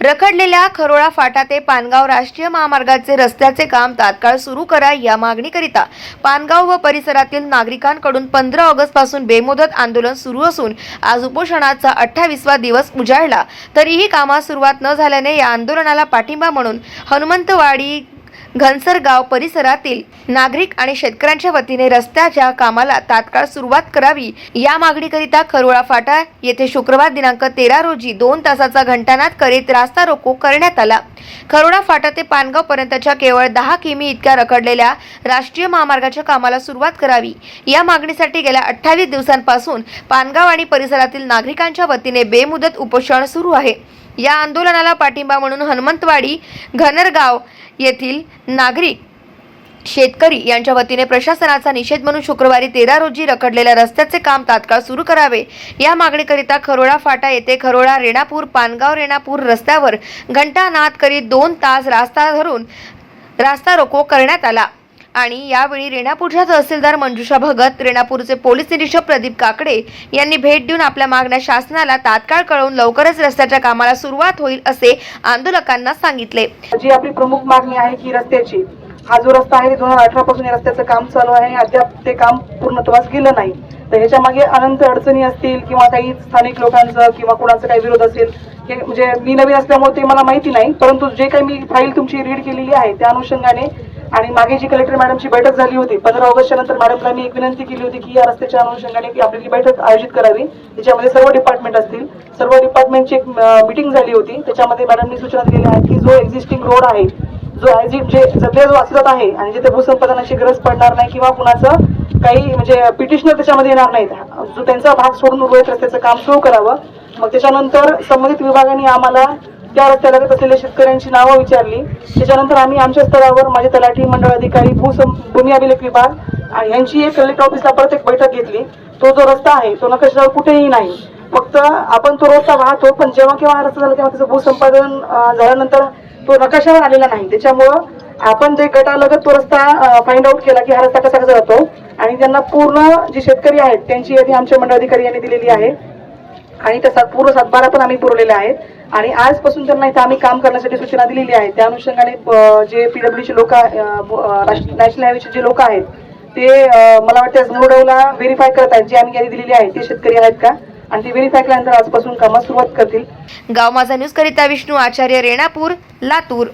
रखडलेल्या खरोळा फाटा ते पानगाव राष्ट्रीय महामार्गाचे रस्त्याचे काम तात्काळ सुरू करा या मागणीकरिता पानगाव व परिसरातील नागरिकांकडून पंधरा ऑगस्टपासून बेमुदत आंदोलन सुरू असून आज उपोषणाचा अठ्ठावीसवा दिवस उजाडला तरीही कामास सुरुवात न झाल्याने या आंदोलनाला पाठिंबा म्हणून हनुमंतवाडी घनसरगाव परिसरातील नागरिक आणि शेतकऱ्यांच्या वतीने रस्त्याच्या कामाला तात्काळ सुरुवात करावी. या मागणीकरिता खरोळा फाटा येथे शुक्रवार दिनांक तेरा रोजी दोन तासाचा घंटानाद करीत रास्ता रोको करण्यात आला. खरोडा फाटा ते पानगाव पर्यंतच्या केवळ दहा किमी इतक्या रखडलेल्या राष्ट्रीय महामार्गाच्या कामाला सुरुवात करावी. या मागणीसाठी गेल्या अठ्ठावीस दिवसांपासून पानगाव आणि परिसरातील नागरिकांच्या वतीने बेमुदत उपोषण सुरू आहे. या आंदोलनाला पाठिंबा म्हणून हनुमंतवाडी घनरगाव येथील नागरिक शेतकरी यांच्या वतीने प्रशासनाचा निषेध म्हणून शुक्रवारी तेरा रोजी रखडलेल्या रस्त्याचे काम तात्काळ सुरू करावे. या मागणीकरिता खरोडा फाटा येथे खरोडा रेणापूर पानगाव रेणापूर रस्त्यावर घंटानाद करीत दोन तास रास्ता धरून रास्ता रोको करण्यात आला. आणि यावेळी रेणापूरच्या तहसीलदार मंजुषा भगत रेणापूरचे पोलीस निरीक्षक प्रदीप काकडे यांनी भेट देऊन आपल्या मागण्या शासनाला तात्काळ कळवून लवकरच रस्त्याच्या कामाला सुरुवात होईल असे आंदोलकांना सांगितले. जी आपली प्रमुख मागणी आहे की रस्त्याची हा जो रस्ता आहे दोन हजार अठरा पासून रस्त्याचं काम चालू आहे अद्याप ते काम पूर्णत्वास गेलं नाही. तर ह्याच्या मागे अनंत अडचणी असतील किंवा काही स्थानिक लोकांचं किंवा कुणाचं काही विरोध असेल हे म्हणजे मी नवीन असल्यामुळे ते मला माहिती नाही परंतु जे काही मी फाईल तुमची रीड केलेली आहे त्या अनुषंगाने आणि मागे जी कलेक्टर मॅडमची बैठक झाली होती पंधरा ऑगस्टच्या नंतर मॅडमला मी एक विनंती केली होती की या रस्त्याच्या अनुषंगाने की आपली बैठक आयोजित करावी त्याच्यामध्ये सर्व डिपार्टमेंट असतील. सर्व डिपार्टमेंटची एक मिटिंग झाली होती. त्याच्यामध्ये मॅडमनी सूचना दिलेल्या आहेत की जो एक्झिस्टिंग रोड आहे जो ॲज इट जे सध्या जो अस्तित्वात आहे आणि जिथे भूसंपादनाची गरज पडणार नाही किंवा कुणाचं काही म्हणजे पिटिशनर त्याच्यामध्ये येणार नाहीत जो त्यांचा भाग सोडून उर्वरित रस्त्याचं काम सुरू करावं. मग त्याच्यानंतर संबंधित विभागाने आम्हाला त्या रस्त्याला असलेल्या शेतकऱ्यांची नावं विचारली. त्याच्यानंतर आम्ही आमच्या स्तरावर माझे तलाठी मंडळ अधिकारी भूसं भूमी अभिलेख विभाग यांची एक कलेक्टर ऑफिसला परत एक बैठक घेतली. तो जो रस्ता आहे तो नकाशावर कुठेही नाही. फक्त आपण तो रस्ता वाहतो पण जेव्हा केव्हा हा रस्ता झाला तेव्हा त्याचं भूसंपादन झाल्यानंतर तो नकाशावर आलेला नाही. त्याच्यामुळं आपण जे गटालगत तो रस्ता फाइंड आउट केला की हा रस्ता कसा कसा जातो आणि त्यांना पूर्ण जे शेतकरी आहेत त्यांची यादी आमच्या मंडळ अधिकारी यांनी दिलेली आहे. आणि त्या पूर्ण सातबारा पण आम्ही पुरवलेल्या आहेत. आणि आजपासून त्यांना इथं आम्ही काम करण्यासाठी सूचना दिलेली आहे. त्या अनुषंगाने जे पीडब्ल्यूचे लोक नॅशनल हायवेचे जे लोक आहेत ते मला वाटतं मुरडवला व्हेरीफाय करत आहेत जे आम्ही यादी दिलेली आहे ते शेतकरी आहेत का? आणि ते व्हेरीफाय केल्यानंतर आजपासून कामास सुरुवात करतील. गाव माझा न्यूज करिता विष्णू आचार्य रेणापूर लातूर.